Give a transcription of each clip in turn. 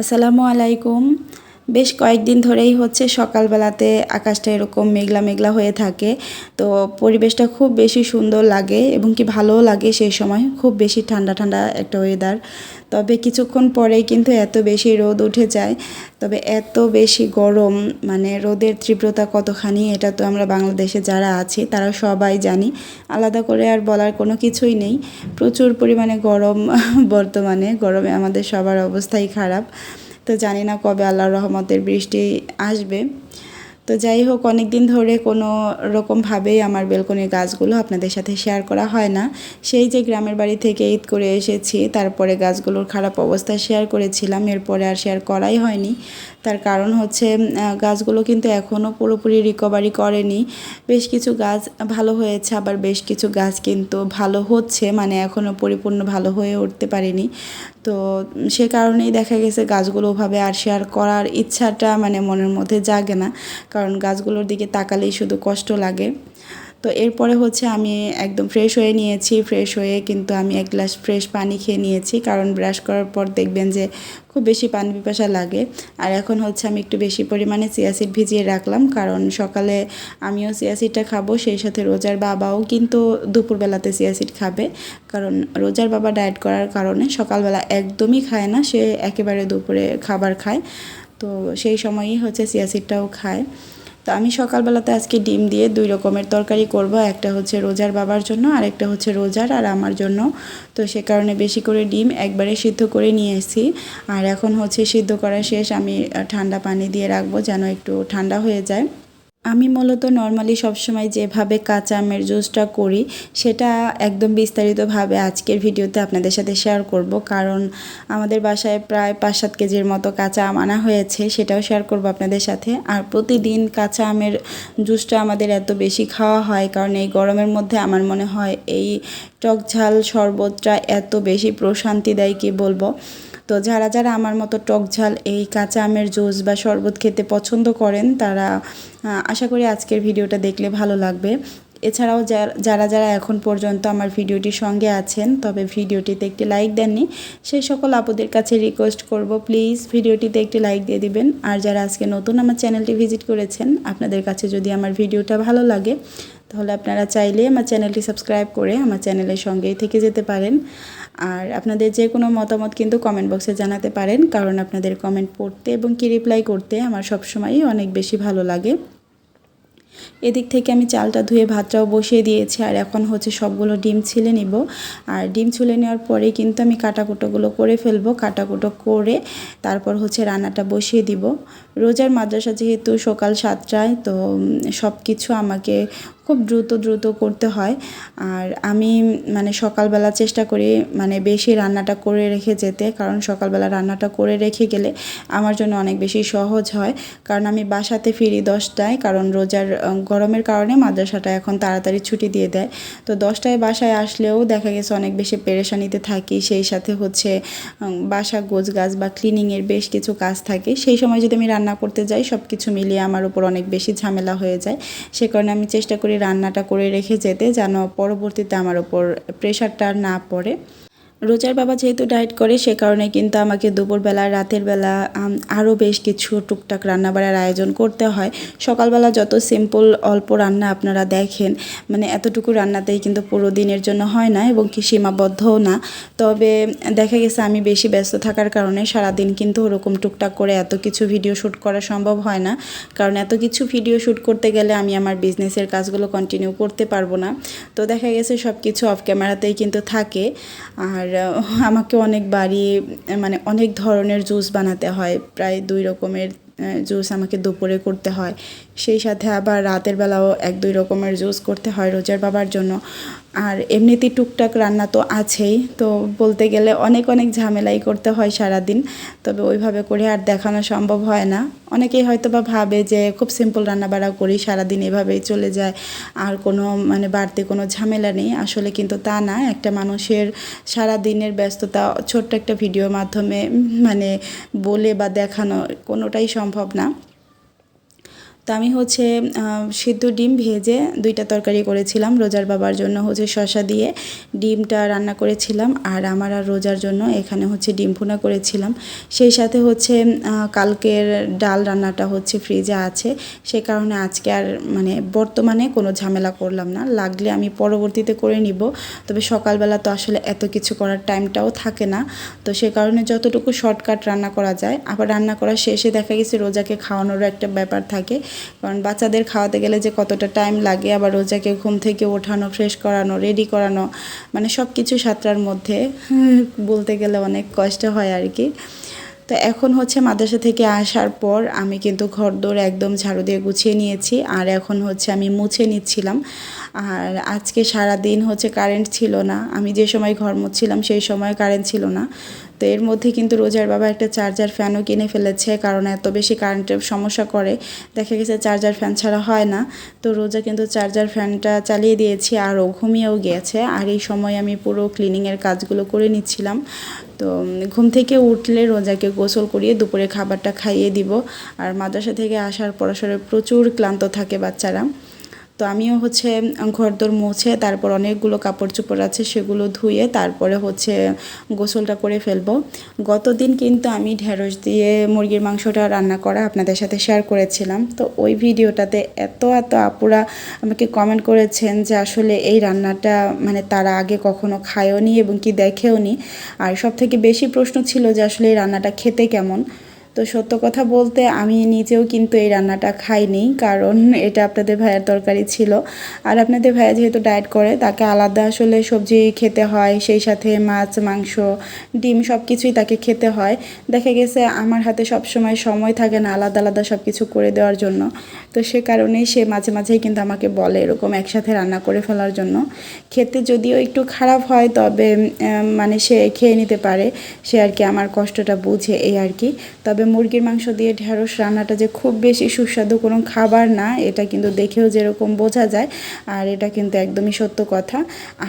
আসসালামু আলাইকুম। বেশ কয়েকদিন ধরেই হচ্ছে সকালবেলাতে আকাশটা এরকম মেঘলা মেঘলা হয়ে থাকে। তো পরিবেশটা খুব বেশি সুন্দর লাগে এবং কি ভালোও লাগে সেই সময়। খুব বেশি ঠান্ডা ঠান্ডা একটা ওয়েদার তবে কিছুক্ষণ পরেই কিন্তু এত বেশি রোদ উঠে যায়। তবে এত বেশি গরম মানে রোদের তীব্রতা কতখানি এটা তো আমরা বাংলাদেশে যারা আছি তারা সবাই জানি। আলাদা করে আর বলার কোনো কিছুই নেই। প্রচুর পরিমাণে গরম বর্তমানে। গরমে আমাদের সবার অবস্থাই খারাপ। তো জানি না কবে আল্লাহ রহমতের বৃষ্টি আসবে। তো যাই হোক অনেক দিন ধরে কোনো রকমভাবেই আমার বেলকনির গাছগুলো আপনাদের সাথে শেয়ার করা হয় না। সেই যে গ্রামের বাড়ি থেকে ঈদ করে এসেছি, তারপরে গাছগুলোর খারাপ অবস্থা শেয়ার করেছিলাম, এরপরে আর শেয়ার করাই হয়নি। তার কারণ হচ্ছে গাছগুলো কিন্তু এখনও পুরোপুরি রিকভারি করেনি। বেশ কিছু গাছ ভালো হয়েছে, আবার বেশ কিছু গাছ কিন্তু ভালো হচ্ছে মানে এখনও পরিপূর্ণ ভালো হয়ে উঠতে পারেনি। তো সে কারণেই দেখা গেছে গাছগুলো ওভাবে আর শেয়ার করার ইচ্ছাটা মানে মনের মধ্যে জাগে না, কারণ গাছগুলোর দিকে তাকালেই শুধু কষ্ট লাগে। তো এরপরে হচ্ছে আমি একদম ফ্রেশ হয়ে নিয়েছি ফ্রেশ হয়ে কিন্তু আমি এক গ্লাস ফ্রেশ পানি খেয়ে নিয়েছি। কারণ ব্রাশ করার পর দেখবেন যে খুব বেশি পানি পিপাসা লাগে। আর এখন হচ্ছে আমি একটু বেশি পরিমাণে সিয়াসিড ভিজিয়ে রাখলাম। কারণ সকালে আমিও সিয়াসিডটা খাব, সেই সাথে রোজার বাবাও কিন্তু দুপুরবেলাতে সিয়াসিড খাবে। কারণ রোজার বাবা ডায়েট করার কারণে সকালবেলা একদমই খায় না, সে একেবারে দুপুরে খাবার খায়। তো সেই সময়ই হচ্ছে সিয়াসিডটাও খায়। তো আমি সকালবেলাতে আজকে ডিম দিয়ে দুই রকমের তরকারি করব। একটা হচ্ছে রোজার বাবার জন্য, আর একটা হচ্ছে রোজার আর আমার জন্য। তো সে কারণে বেশি করে ডিম একবারে সিদ্ধ করে নিয়ে এসেছি আর এখন হচ্ছে সিদ্ধ করা শেষ, আমি ঠান্ডা পানি দিয়ে রাখব যেন একটু ঠান্ডা হয়ে যায়। আমি মূলত নর্মালি সবসময় যেভাবে কাঁচা আমের জুসটা করি, সেটা একদম বিস্তারিতভাবে আজকের ভিডিওতে আপনাদের সাথে শেয়ার করব। কারণ আমাদের বাসায় প্রায় পাঁচ সাত কেজির মতো কাঁচা আম আনা হয়েছে, সেটাও শেয়ার করব আপনাদের সাথে। আর প্রতিদিন কাঁচা আমের জুসটা আমাদের এত বেশি খাওয়া হয়, কারণ এই গরমের মধ্যে আমার মনে হয় এই টক ঝাল শরবতটা এত বেশি প্রশান্তি দেয়, কি বলব? তো যারা যারা আমার মতো টক ঝাল, এই কাঁচা আমের জুস বা শরবত খেতে পছন্দ করেন, তারা আশা করি আজকের ভিডিওটা দেখলে ভালো লাগবে। এছাড়াও যারা যারা এখন পর্যন্ত আমার ভিডিওটির সঙ্গে আছেন, তবে ভিডিওটিতে একটি লাইক দেননি, সেই সকল আপুদের কাছে রিকোয়েস্ট করব প্লিজ ভিডিওটিতে একটি লাইক দিয়ে দিবেন। আর যারা আজকে নতুন আমার চ্যানেলটি ভিজিট করেছেন, আপনাদের কাছে যদি আমার ভিডিওটা ভালো লাগে, তাহলে আপনারা চাইলে আমার চ্যানেলটি সাবস্ক্রাইব করে আমার চ্যানেলের সঙ্গেই থেকে যেতে পারেন। আর আপনাদের যে কোনো মতামত কিন্তু কমেন্ট বক্সে জানাতে পারেন, কারণ আপনাদের কমেন্ট পড়তে এবং কি রিপ্লাই করতে আমার সবসময়ই অনেক বেশি ভালো লাগে। এদিক থেকে আমি চালটা ধুয়ে ভাতটাও বসিয়ে দিয়েছি, আর এখন হচ্ছে সবগুলো ডিম ছিলে নিব। আর ডিম ছুলে নেওয়ার পরে কিন্তু আমি কাটাকুটোগুলো করে ফেলব, কাটাকুটো করে তারপর হচ্ছে রান্নাটা বসিয়ে দিব। রোজার মাদ্রাসা যেহেতু সকাল সাতটায়, তো সব কিছু আমাকে খুব দ্রুত দ্রুত করতে হয়। আর আমি মানে সকালবেলা চেষ্টা করি মানে বেশি রান্নাটা করে রেখে যেতে, কারণ সকালবেলা রান্নাটা করে রেখে গেলে আমার জন্য অনেক বেশি সহজ হয়। কারণ আমি বাসাতে ফিরি দশটায়, কারণ রোজার গরমের কারণে মাদ্রাসাটা এখন তাড়াতাড়ি ছুটি দিয়ে দেয়। তো দশটায় বাসায় আসলেও দেখা গেছে অনেক বেশি পেরেশানিতে থাকি। সেই সাথে হচ্ছে বাসা গোছ গাছ বা ক্লিনিংয়ের বেশ কিছু কাজ থাকে। সেই সময় যদি আমি রান্না করতে যাই সব কিছু মিলিয়ে আমার উপর অনেক বেশি ঝামেলা হয়ে যায়। সে কারণে আমি চেষ্টা করি রান্নাটা করে রেখে যেতে, যেন পরবর্তীতে আমার ওপর প্রেশারটা না পড়ে। রোজার বাবা যেহেতু ডায়েট করে, সে কারণে কিন্তু আমাকে দুপুরবেলা, রাতের বেলা আরও বেশ কিছু টুকটাক রান্নাবাড়ার আয়োজন করতে হয়। সকালবেলা যত সিম্পল অল্প রান্না আপনারা দেখেন মানে এতটুকু রান্নাতেই কিন্তু পুরো দিনের জন্য হয় না এবং কি সীমাবদ্ধও না। তবে দেখা গেছে আমি বেশি ব্যস্ত থাকার কারণে সারাদিন কিন্তু ওরকম টুকটাক করে এত কিছু ভিডিও শ্যুট করা সম্ভব হয় না। কারণ এত কিছু ভিডিও শ্যুট করতে গেলে আমি আমার বিজনেসের কাজগুলো কন্টিনিউ করতে পারব না। তো দেখা গেছে সব কিছু অফ ক্যামেরাতেই কিন্তু থাকে। আর আমাকে অনেক বাড়ি মানে অনেক ধরনের জুস বানাতে হয়। প্রায় দুই রকমের জুস আমাকে দুপুরে করতে হয়। সেই সাথে আবার রাতের বেলাও এক দুই রকমের জুস করতে হয় রোজার বাবার জন্য। আর এমনিতেই টুকটাক রান্না তো আছেই, তো বলতে গেলে অনেক অনেক ঝামেলাই করতে হয় সারাদিন, তবে ওইভাবে করে আর দেখানো সম্ভব হয় না। অনেকেই হয়তো বা ভাবে যে খুব সিম্পল রান্নাবাড়া করি, সারাদিন এভাবেই চলে যায়, আর কোনো মানে বাড়তি কোনো ঝামেলা নেই। আসলে কিন্তু তা না, একটা মানুষের সারা দিনের ব্যস্ততা, ছোট্ট একটা ভিডিওর মাধ্যমে মানে বলে বা দেখানো কোনোটাই সম্ভব না। তো আমি হচ্ছে সিদ্ধ ডিম ভেজে দুইটা তরকারি করেছিলাম, রোজার বাবার জন্য হচ্ছে শসা দিয়ে ডিমটা রান্না করেছিলাম আর আমার আর রোজার জন্য এখানে হচ্ছে ডিম ভুনা করেছিলাম। সেই সাথে হচ্ছে কালকের ডাল রান্নাটা হচ্ছে ফ্রিজে আছে, সে কারণে আজকে আর মানে বর্তমানে কোনো ঝামেলা করলাম না, লাগলে আমি পরবর্তীতে করে নিব। তবে সকালবেলা তো আসলে এত কিছু করার টাইমটাও থাকে না, তো সে কারণে যতটুকু শর্টকাট রান্না করা যায়, আবার রান্না করার শেষে দেখা গেছে রোজাকে খাওয়ানোরও একটা ব্যাপার থাকে কারণ বাচ্চাদের খাওয়াতে গেলে যে কতটা টাইম লাগে, আবার রোজাকে ঘুম থেকে ওঠানো ফ্রেশ করানো রেডি করানো মানে সব কিছু সাতটার মধ্যে বলতে গেলে অনেক কষ্ট হয় আর কি। তো এখন হচ্ছে মাদ্রাসা থেকে আসার পর আমি কিন্তু ঘর দৌড় একদম ঝাড়ু দিয়ে গুছিয়ে নিয়েছি, আর এখন হচ্ছে আমি মুছে নিচ্ছিলাম। আর আজকে সারা দিন হচ্ছে কারেন্ট ছিল না, আমি যে সময় ঘর মুছছিলাম সেই সময় কারেন্ট ছিল না। তো এর মধ্যে কিন্তু রোজার বাবা একটা চার্জার ফ্যানও কিনে ফেলেছে, কারণ এত বেশি কারেন্টের সমস্যা করে। দেখা গেছে চার্জার ফ্যান ছাড়া হয় না। তো রোজা কিন্তু চার্জার ফ্যানটা চালিয়ে দিয়েছি, আর ও ঘুমিয়েও গিয়েছে। আর এই সময় আমি পুরো ক্লিনিংয়ের কাজগুলো করে নিচ্ছিলাম। তো ঘুম থেকে উঠলে রোজাকে গোসল করিয়ে দুপুরে খাবারটা খাইয়ে দিব। আর মাদ্রাসা থেকে আসার পড়াশোনায় প্রচুর ক্লান্ত থাকে বাচ্চারা। তো আমিও হচ্ছে ঘরদোর মুছে তারপর অনেকগুলো কাপড় চোপড় আছে সেগুলো ধুয়ে তারপরে হচ্ছে গোসলটা করে ফেলব। গতদিন কিন্তু আমি ঢেঁড়স দিয়ে মুরগির মাংসটা রান্না করা আপনাদের সাথে শেয়ার করেছিলাম। তো ওই ভিডিওটাতে এত এত আপুরা আমাকে কমেন্ট করেছেন যে আসলে এই রান্নাটা মানে তারা আগে কখনো খায়ওনি এবং কি দেখেওনি। আর সব থেকে বেশি প্রশ্ন ছিল যে আসলে এই রান্নাটা খেতে কেমন? তো সত্য কথা বলতে আমি নিজেও কিন্তু এই রান্নাটা খাইনি, কারণ এটা আপনাদের ভাইয়ের তরকারি ছিল। আর আপনাদের ভাইয়া যেহেতু ডায়েট করে, তাকে আলাদা আসলে সবজি খেতে হয়, সেই সাথে মাছ, মাংস, ডিম সব কিছুই তাকে খেতে হয়। দেখা গেছে আমার হাতে সব সময় সময় থাকে না আলাদা আলাদা সব কিছু করে দেওয়ার জন্য। তো সে কারণেই সে মাঝে মাঝেই কিন্তু আমাকে বলে এরকম একসাথে রান্না করে ফেলার জন্য। খেতে যদিও একটু খারাপ হয়, তবে মানে সে খেয়ে নিতে পারে। সে আর কি আমার কষ্টটা বুঝে, এই আর কি। তবে মুরগির মাংস দিয়ে ঢেঁড়স রান্নাটা যে খুব বেশি সুস্বাদু কোনো খাবার না, এটা কিন্তু দেখেও যেরকম বোঝা যায়, আর এটা কিন্তু একদমই সত্য কথা।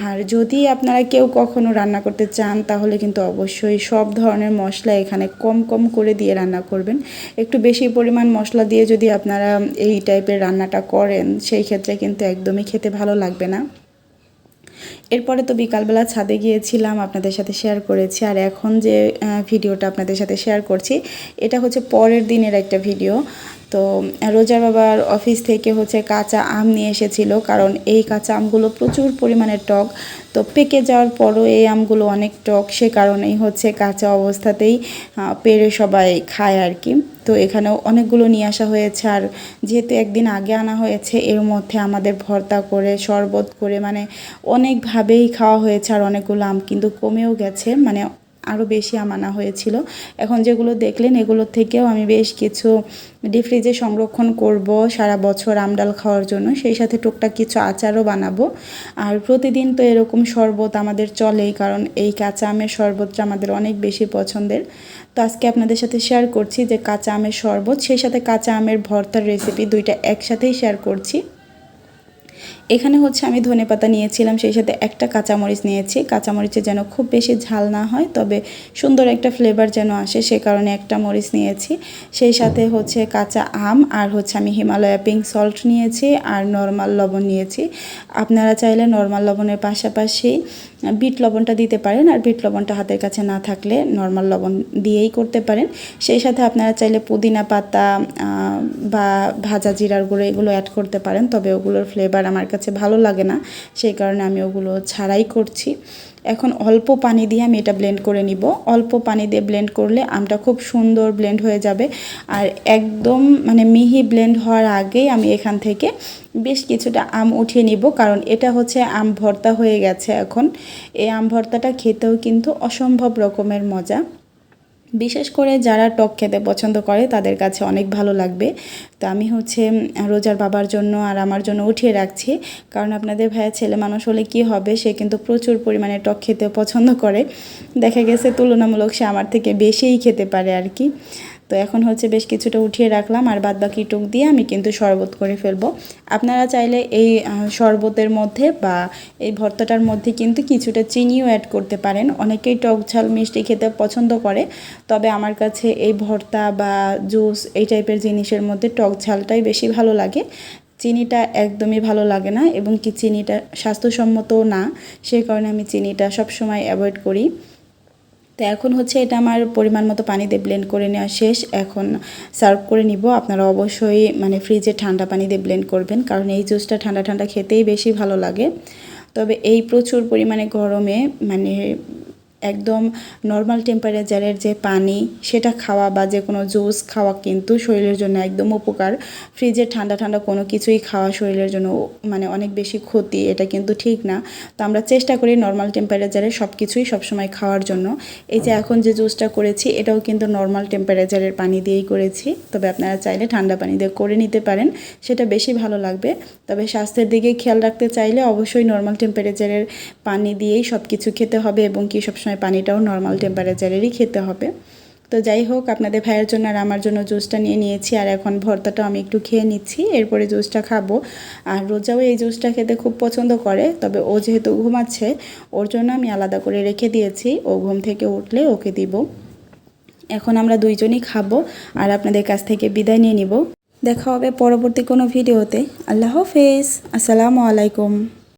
আর যদি আপনারা কেউ কখনো রান্না করতে চান, তাহলে কিন্তু অবশ্যই সব ধরনের মশলা এখানে কম কম করে দিয়ে রান্না করবেন। একটু বেশি পরিমাণ মশলা দিয়ে যদি আপনারা এই টাইপের রান্নাটা করেন, সেই ক্ষেত্রে কিন্তু একদমই খেতে ভালো লাগবে না। এরপরে তো বিকালবেলা ছাদে গিয়েছিলাম, আপনাদের সাথে শেয়ার করেছি। আর এখন যে ভিডিওটা আপনাদের সাথে শেয়ার করছি, এটা হচ্ছে পরের দিনের একটা ভিডিও তো রোজার বাবার অফিস থেকে হচ্ছে কাঁচা আম নিয়ে এসেছিল, কারণ এই কাঁচা আমগুলো প্রচুর পরিমাণে টক। তো পেকে যাওয়ার পরও এই আমগুলো অনেক টক, সে কারণেই হচ্ছে কাঁচা অবস্থাতেই পেরে সবাই খায় আর কি। তো এখানেও অনেকগুলো নিয়ে আসা হয়েছে। আর যেহেতু একদিন আগে আনা হয়েছে, এর মধ্যে আমাদের ভর্তা করে, শরবত করে মানে অনেকভাবেই খাওয়া হয়েছে আর অনেকগুলো আম কিন্তু কমেও গেছে। মানে আরও বেশি আমানা হয়েছিল। এখন যেগুলো দেখলেন এগুলোর থেকেও আমি বেশ কিছু ডিপ ফ্রিজে সংরক্ষণ করব সারা বছর আমডাল খাওয়ার জন্য। সেই সাথে টুকটাক কিছু আচারও বানাবো। আর প্রতিদিন তো এরকম শরবত আমাদের চলেই, কারণ এই কাঁচা আমের শরবতটা আমাদের অনেক বেশি পছন্দের। তো আজকে আপনাদের সাথে শেয়ার করছি যে কাঁচা আমের শরবত, সেই সাথে কাঁচা আমের ভর্তার রেসিপি দুইটা একসাথেই শেয়ার করছি। এখানে হচ্ছে আমি ধনে পাতা নিয়েছিলাম, সেই সাথে একটা কাঁচামরিচ নিয়েছি। কাঁচামরিচে যেন খুব বেশি ঝাল না হয়, তবে সুন্দর একটা ফ্লেভার যেন আসে, সে কারণে একটা মরিচ নিয়েছি। সেই সাথে হচ্ছে কাঁচা আম, আর হচ্ছে আমি হিমালয়া পিঙ্ক সল্ট নিয়েছি, আর নর্মাল লবণ নিয়েছি। আপনারা চাইলে নর্মাল লবণের পাশাপাশি বিট লবণটা দিতে পারেন আর বিট লবণটা হাতের কাছে না থাকলে নর্মাল লবণ দিয়েই করতে পারেন। সেই সাথে আপনারা চাইলে পুদিনা পাতা বা ভাজা জিরার গুঁড়ো এগুলো অ্যাড করতে পারেন, তবে ওগুলোর ফ্লেভার আমার কাছে ভালো লাগে না। সেই কারণে আমি ওগুলো ছাড়াই করছি। এখন অল্প পানি দিয়ে আমি এটা ব্লেন্ড করে নিব। অল্প পানি দিয়ে ব্লেন্ড করলে আমটা খুব সুন্দর ব্লেন্ড হয়ে যাবে। আর একদম মানে মিহি ব্লেন্ড হওয়ার আগেই আমি এখান থেকে বেশ কিছুটা আম উঠিয়ে নিব, কারণ এটা হচ্ছে আম ভর্তা হয়ে গেছে এখন। এই আম ভর্তাটা খেতেও কিন্তু অসম্ভব রকমের মজা। বিশেষ করে যারা টক খেতে পছন্দ করে, তাদের কাছে অনেক ভালো লাগবে। তো আমি হচ্ছে রোজার বাবার জন্য আর আমার জন্য উঠিয়ে রাখছি। কারণ আপনাদের ভাইয়া ছেলে মানুষ হলে কি হবে, সে কিন্তু প্রচুর পরিমাণে টক খেতে পছন্দ করে। দেখা গেছে তুলনামূলক সে আমার থেকে বেশিই খেতে পারে আর কি। তো এখন হচ্ছে বেশ কিছুটা উঠিয়ে রাখলাম আর বাদ বাকি টুক দিয়ে আমি কিন্তু শরবত করে ফেলব। আপনারা চাইলে এই শরবতের মধ্যে বা এই ভর্তাটার মধ্যে কিন্তু কিছুটা চিনিও অ্যাড করতে পারেন। অনেকেই টক ঝাল মিষ্টি খেতে পছন্দ করে, তবে আমার কাছে এই ভর্তা বা জুস এই টাইপের জিনিসের মধ্যে টক ঝালটাই বেশি ভালো লাগে। চিনিটা একদমই ভালো লাগে না এবং কি চিনিটা স্বাস্থ্যসম্মতও না সেই কারণে আমি চিনিটা সবসময় অ্যাভয়েড করি। তো এখন হচ্ছে এটা আমার পরিমাণ মতো পানি দিয়ে ব্লেন্ড করে নেওয়া শেষ। এখন সার্ভ করে নিব। আপনারা অবশ্যই মানে ফ্রিজে ঠান্ডা পানি দিয়ে ব্লেন্ড করবেন, কারণ এই জুসটা ঠান্ডা ঠান্ডা খেতেই বেশি ভালো লাগে। তবে এই প্রচুর পরিমাণে গরমে মানে একদম নর্মাল টেম্পারেচারের যে পানি, সেটা খাওয়া বা যে কোনো জুস খাওয়া কিন্তু শরীরের জন্য একদম উপকার। ফ্রিজে ঠান্ডা ঠান্ডা কোনো কিছুই খাওয়া শরীরের জন্য মানে অনেক বেশি ক্ষতি, এটা কিন্তু ঠিক না। তো আমরা চেষ্টা করি নর্মাল টেম্পারেচারে সব কিছুই সবসময় খাওয়ার জন্য। এই যে এখন যে জুসটা করেছি, এটাও কিন্তু নর্মাল টেম্পারেচারের পানি দিয়েই করেছি। তবে আপনারা চাইলে ঠান্ডা পানি দিয়ে করে নিতে পারেন, সেটা বেশি ভালো লাগবে। তবে স্বাস্থ্যের দিকে খেয়াল রাখতে চাইলে অবশ্যই নর্মাল টেম্পারেচারের পানি দিয়েই সব কিছু খেতে হবে এবং কি সবসময় পানিটাও নর্মাল টেম্পারেচারেরই খেতে হবে। তো যাই হোক, আপনাদের ভাইয়ের জন্য আর আমার জন্য জুসটা নিয়ে নিয়েছি আর এখন ভর্তাটাও আমি একটু খেয়ে নিচ্ছি, এরপরে জুসটা খাব। আর রোজাও এই জুসটা খেতে খুব পছন্দ করে, তবে ও যেহেতু ঘুমাচ্ছে, ওর জন্য আমি আলাদা করে রেখে দিয়েছি, ও ঘুম থেকে উঠলে ওকে দিব। এখন আমরা দুইজনই খাব আর আপনাদের কাছ থেকে বিদায় নিয়ে নিব। দেখা হবে পরবর্তী কোনো ভিডিওতে। আল্লাহ হাফেজ। আসসালামু আলাইকুম।